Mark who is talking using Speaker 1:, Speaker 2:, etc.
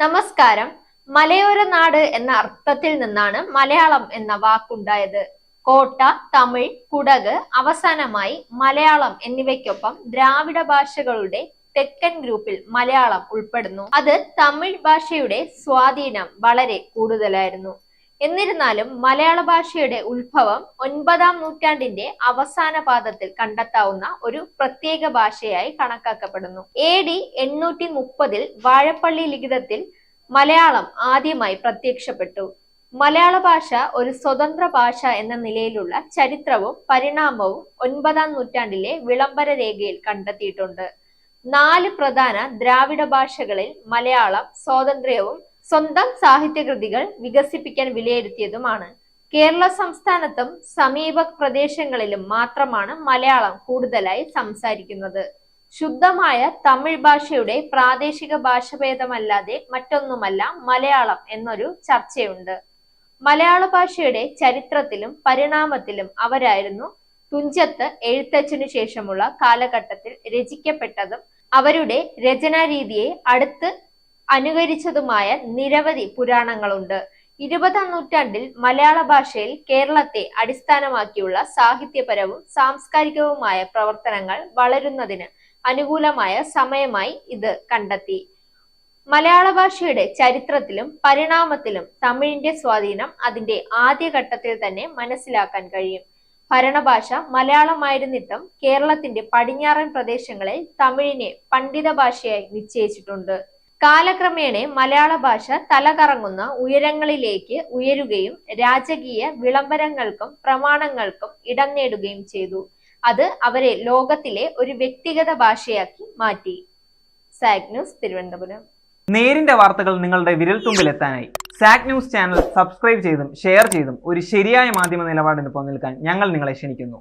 Speaker 1: നമസ്കാരം. മലയോര നാട് എന്ന അർത്ഥത്തിൽ നിന്നാണ് മലയാളം എന്ന വാക്കുണ്ടായത്. കോട്ട തമിഴ് കുടക് അവസാനമായി മലയാളം എന്നിവയ്ക്കൊപ്പം ദ്രാവിഡ ഭാഷകളുടെ തെക്കൻ ഗ്രൂപ്പിൽ മലയാളം ഉൾപ്പെടുന്നു. അത് തമിഴ് ഭാഷയുടെ സ്വാധീനം വളരെ കൂടുതലായിരുന്നു. എന്നിരുന്നാലും മലയാള ഭാഷയുടെ ഉത്ഭവം ഒൻപതാം നൂറ്റാണ്ടിന്റെ അവസാന പാദത്തിൽ കണ്ടെത്താവുന്ന ഒരു പ്രത്യേക ഭാഷയായി കണക്കാക്കപ്പെടുന്നു. എ ഡി എണ്ണൂറ്റി മുപ്പതിൽ വാഴപ്പള്ളി ലിഖിതത്തിൽ മലയാളം ആദ്യമായി പ്രത്യക്ഷപ്പെട്ടു. മലയാള ഭാഷ ഒരു സ്വതന്ത്ര ഭാഷ എന്ന നിലയിലുള്ള ചരിത്രവും പരിണാമവും ഒൻപതാം നൂറ്റാണ്ടിലെ വിളംബര രേഖയിൽ കണ്ടെത്തിയിട്ടുണ്ട്. നാല് പ്രധാന ദ്രാവിഡ ഭാഷകളിൽ മലയാളം സ്വാതന്ത്ര്യവും സ്വന്തം സാഹിത്യകൃതികൾ വികസിപ്പിക്കാൻ വിലയിരുത്തിയതുമാണ്. കേരള സംസ്ഥാനത്തും സമീപ പ്രദേശങ്ങളിലും മാത്രമാണ് മലയാളം കൂടുതലായി സംസാരിക്കുന്നത്. ശുദ്ധമായ തമിഴ് ഭാഷയുടെ പ്രാദേശിക ഭാഷഭേദമല്ലാതെ മറ്റൊന്നുമല്ല മലയാളം എന്നൊരു ചർച്ചയുണ്ട്. മലയാള ഭാഷയുടെ ചരിത്രത്തിലും പരിണാമത്തിലും അവരായിരുന്നു തുഞ്ചത്ത് എഴുത്തച്ഛനു ശേഷമുള്ള കാലഘട്ടത്തിൽ രചിക്കപ്പെട്ടതും അവരുടെ രചനാരീതിയെ അടുത്ത് അനുകരിച്ചതുമായ നിരവധി പുരാണങ്ങളുണ്ട്. ഇരുപതാം നൂറ്റാണ്ടിൽ മലയാള ഭാഷയിൽ കേരളത്തെ അടിസ്ഥാനമാക്കിയുള്ള സാഹിത്യപരവും സാംസ്കാരികവുമായ പ്രവർത്തനങ്ങൾ വളരുന്നതിന് അനുകൂലമായ സമയമായി ഇത് കണ്ടെത്തി. മലയാള ഭാഷയുടെ ചരിത്രത്തിലും പരിണാമത്തിലും തമിഴിന്റെ സ്വാധീനം അതിന്റെ ആദ്യഘട്ടത്തിൽ തന്നെ മനസ്സിലാക്കാൻ കഴിയും. ഭരണഭാഷ മലയാളമായിരുന്നിട്ടും കേരളത്തിന്റെ പടിഞ്ഞാറൻ പ്രദേശങ്ങളിൽ തമിഴിനെ പണ്ഡിത ഭാഷയായി നിശ്ചയിച്ചിട്ടുണ്ട്. കാലക്രമേണ മലയാള ഭാഷ തലകറങ്ങുന്ന ഉയരങ്ങളിലേക്ക് ഉയരുകയും രാജകീയ വിളംബരങ്ങൾക്കും പ്രമാണങ്ങൾക്കും ഇടം നേടുകയും ചെയ്തു. അത് അവരെ ലോകത്തിലെ ഒരു വ്യക്തിഗത ഭാഷയാക്കി മാറ്റി. സാഗ് ന്യൂസ് തിരുവനന്തപുരം.
Speaker 2: നേരിന്റെ വാർത്തകൾ നിങ്ങളുടെ വിരൽത്തുമ്പിൽ എത്താനായി സാക് ന്യൂസ് ചാനൽ സബ്സ്ക്രൈബ് ചെയ്തും ഷെയർ ചെയ്തും ഒരു ശരിയായ മാധ്യമ നിലപാടിന് നിൽക്കാൻ ഞങ്ങൾ നിങ്ങളെ ക്ഷണിക്കുന്നു.